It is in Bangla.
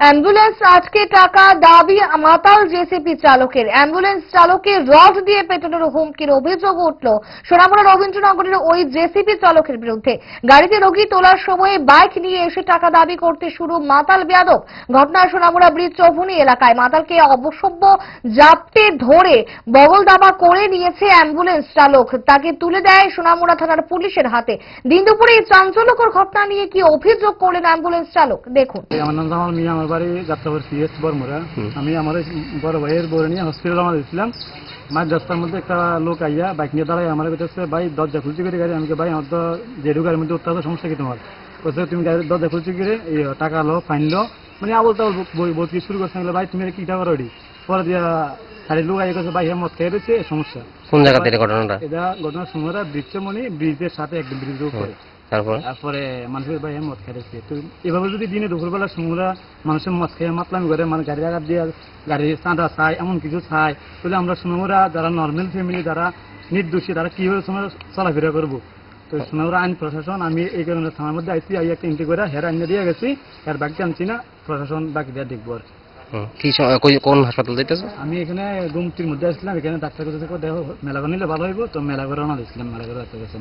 অ্যাম্বুলেন্স আটকে টাকা, দাবি মাতাল জেসিপি চালকের। অ্যাম্বুলেন্স চালকের রড দিয়ে পেটানোর হুমকির অভিযোগ উঠল সোনামুড়া রবীন্দ্রনগরের ওই জেসিপি চালকের বিরুদ্ধে। গাড়িতে রোগী তোলার সময় বাইক নিয়ে এসে টাকা দাবি করতে শুরু মাতাল বেয়াদব। ঘটনা সোনামুড়া ব্রিজ চৌভুনি এলাকায় মাতালকে অবসভ্য জাপটে ধরে বগল দাবা করে নিয়েছে অ্যাম্বুলেন্স চালক। তাকে তুলে দেয় সোনামুড়া থানার পুলিশের হাতে। দিন দুপুরে এই চাঞ্চল্যকর ঘটনা নিয়ে কি অভিযোগ করলেন অ্যাম্বুলেন্স চালক? দেখুন। আমার আমার বাড়ি যাত্রাপুর সিএস বরমুরা আমি আমার বড় ভাইয়ের বউরে নিয়ে হসপিটাল রওনা দিয়েছিলাম। মাঝ রাস্তার মধ্যে একটা লোক আইয়া বাইক নিয়ে দাঁড়ায় আমার কাছে ভাই দরজা খুলছি করে গাড়ি। আমি ভাই আমার তো যেটু গাড়ির মধ্যে উঠতে সমস্যা কি তোমার? বলছে তুমি গাড়ির দরজা খুলছি করে এই টাকা লো ফাইন লো। মানে আবল তাবল বই বলতে শুরু করছে ভাই তুমি কি টাকা রেডি? পরে দিয়া খালি লোক আইয়া কাছে ভাই হ্যাঁ মদ খেয়ে রয়েছে সমস্যা। কোন জায়গাতে ঘটনাটা? এটা ঘটনার সময়টা বৃক্ষমণি ব্রিজের সাথে একদম ব্রিজের উপরে। তারপর? তারপরে মানুষের ভাই মদ তো এভাবে যদি দিনে দুপুরবেলা সমুরা মানুষের মদ খেয়ে মাতলামি করে মানে গাড়ি আঘাত দিয়ে গাড়ি চাঁদা চায় এমন কিছু চায় তাহলে আমরা যারা নর্মাল ফ্যামিলি যারা নির্দোষী তারা কীভাবে সময় চলাফেরা করব? তো সোনামুরা আইন প্রশাসন আমি এই কারণে থানার মধ্যে আইসি আই একটা এন্ট্রি করে হের আইনে দিয়ে গেছি এর বাকি আনছি না প্রশাসন বাকি দিয়ে দেখব আর। কি। কোন হাসপাতাল আমি এখানে গুমতির মধ্যে আসলাম এখানে ডাক্তার কাছে দেখো মেলা করে নিলে ভালো হইব তো মেলা করে রওনা দিয়েছিলাম মেলা করে ডাক্তার কাছে